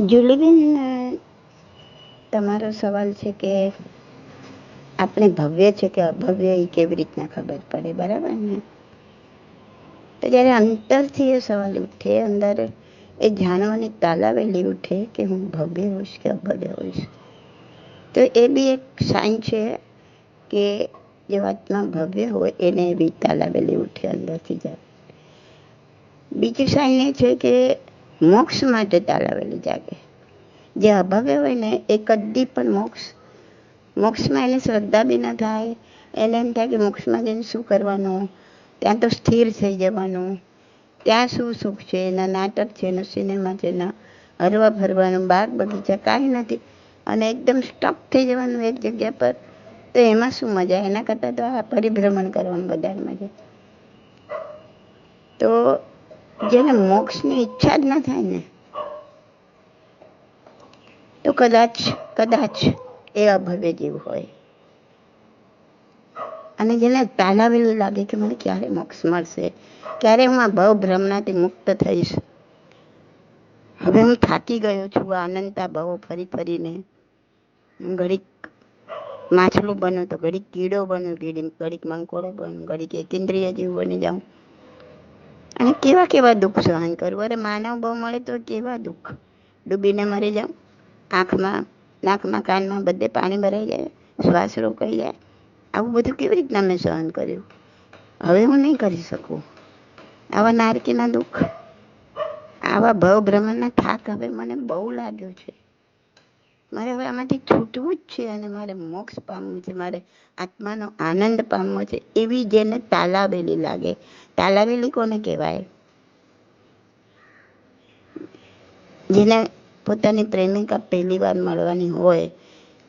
જુલીબેન તમારો સવાલ છે કે આપણે ભવ્ય છે કે અભવ્ય એ કેવી રીતના ખબર પડે? બરાબર ને? તો જ્યારે અંતરથી એ સવાલ ઉઠે, અંદર એ જાણવાની તાલાવેલી ઉઠે કે હું ભવ્ય હોઈશ કે અભવ્ય હોઈશ? તો એ બી એક સાઈન છે કે જે વાતમાં ભવ્ય હોય એને બી તાલાવેલી ઉઠે, અંદરથી જાય. બીજી સાઈન એ છે કે મોક્ષ માટે તાલાવેલી જાગે. જે અભાવે હોય ને, એ કદી પણ મોક્ષ, મોક્ષમાં એને શ્રદ્ધા બી ન થાય. એને એમ થાય કે મોક્ષમાં જઈને શું કરવાનું? ત્યાં તો સ્થિર થઈ જવાનું. ત્યાં શું સુખ છે? એના નાટક છે, એના સિનેમા છે, એના હરવા ફરવાનું, બાગ બગીચા, કાંઈ નથી. અને એકદમ સ્ટક થઈ જવાનું એક જગ્યા પર, તો એમાં શું મજા? એના કરતાં તો આ પરિભ્રમણ કરવાનું વધારે મજા તો જેને મોક્ષની ઈચ્છા જ ન થાય ને, તો કદાચ કદાચ એ અભવ્ય જીવ હોય. અને જેને તાલાવેલું લાગે કે મને ક્યારે મોક્ષ મળશે, ક્યારે હું આ ભવ ભ્રમણાથી મુક્ત થઈશ. હવે હું થાકી ગયો છું આ અનંતા ભવો ફરી ફરીને. ઘડીક માછલું બનું તો ઘડીક કીડો બનું ઘડીક મંકોડો બનું, ઘડીક એકેન્દ્રિય જીવ બની જાઉં. અને કેવા કેવા દુઃખ સહન કરવું અરે માનવ બહુ મળે તો કેવા દુઃખ? ડૂબીને મરી જાઉં, આંખમાં, નાકમાં, કાનમાં બધે પાણી ભરાઈ જાય, શ્વાસ રોકાઈ જાય. આવું બધું કેવી રીતના મેં સહન કર્યું? હવે હું નહીં કરી શકું. આવા નારકીના દુઃખ, આવા ભવ ભ્રમણના થાક હવે મને બહુ લાગ્યો છે. મારે હવે આમાંથી છૂટવું જ છે અને મારે મોક્ષ પામવું છે, મારે આત્માનો આનંદ પામવો છે, એવી જેને તાલાવેલી લાગે. તાલાવેલી કોને કહેવાય? જેને પોતાની પ્રેમિકા પહેલી વાર મળવાની હોય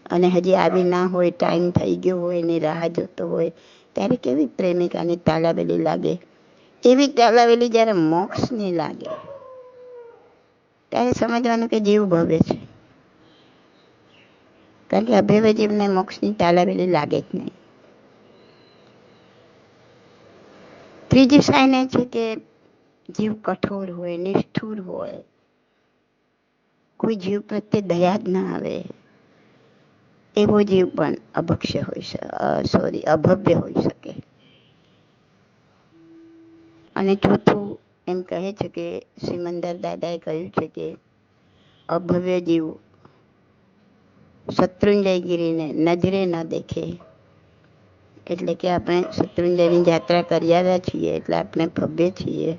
અને હજી આવી ના હોય, ટાઈમ થઈ ગયો હોય, એની રાહ જોતો હોય, ત્યારે કેવી પ્રેમિકાની તાલાવેલી લાગે? એવી તાલાવેલી જ્યારે મોક્ષની લાગે, ત્યારે સમજવાનું કે જીવ ભવે છે. કારણ કે અભેવ જીવને મોક્ષની તાલાવેલી લાગે જ નહીં. ત્રીજી સાઈન એ છે કે જીવ કઠોર હોય, નિષ્ઠુર હોય, કોઈ જીવ પ્રત્યે દયા જ ના આવે, એવો જીવ પણ અભક્ષ્ય હોઈ સોરી અભવ્ય હોઈ શકે. અને ચોથું એમ કહે છે કે શ્રીમંદર દાદાએ કહ્યું છે કે અભવ્ય જીવ શત્રુંજયગીરીને નજરે ન દેખે. એટલે કે આપણે શત્રુંજયની યાત્રા કરી આવ્યા છીએ, એટલે આપણે ભવ્ય છીએ.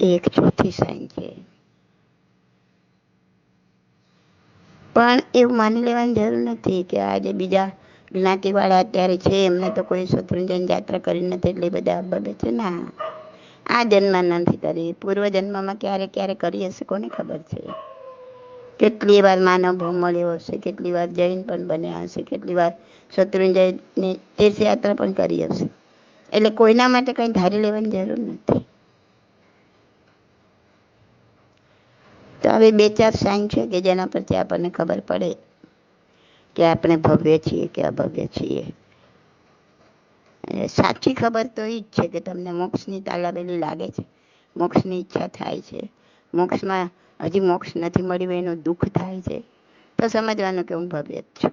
એક ચોથી સાઈન છે. પણ એવું માની લેવાની જરૂર નથી કે આજે બીજા જ્ઞાતિવાળા અત્યારે છે, એમને તો કોઈ શત્રુંજન યાત્રા કરી નથી, એટલે બધા બબે છે ના, આ જન્મ નથી કરી. પૂર્વ જન્મમાં ક્યારે ક્યારે કરી હશે, કોને ખબર છે? કેટલી વાર માનવ મળ્યો હશે કેટલી વાર જૈન પણ બન્યા હશે, કેટલી વાર શત્રુંજયની તીર્થયાત્રા પણ કરી હશે. એટલે કોઈના માટે કંઈ ધારી લેવાની જરૂર નથી. તો આવી બે ચાર સાઈન છે કે જેના પરથી આપણને ખબર પડે કે આપણે ભવ્ય છીએ કે અભવ્ય છીએ. સાચી ખબર તો એ જ છે કે તમને મોક્ષની તાલાવેલી લાગે છે. મોક્ષની ઈચ્છા થાય છે. મોક્ષમાં હજી મોક્ષ નથી મળ્યું, એનું દુઃખ થાય છે. તો સમજવાનું કે હું ભવ્ય જ છું.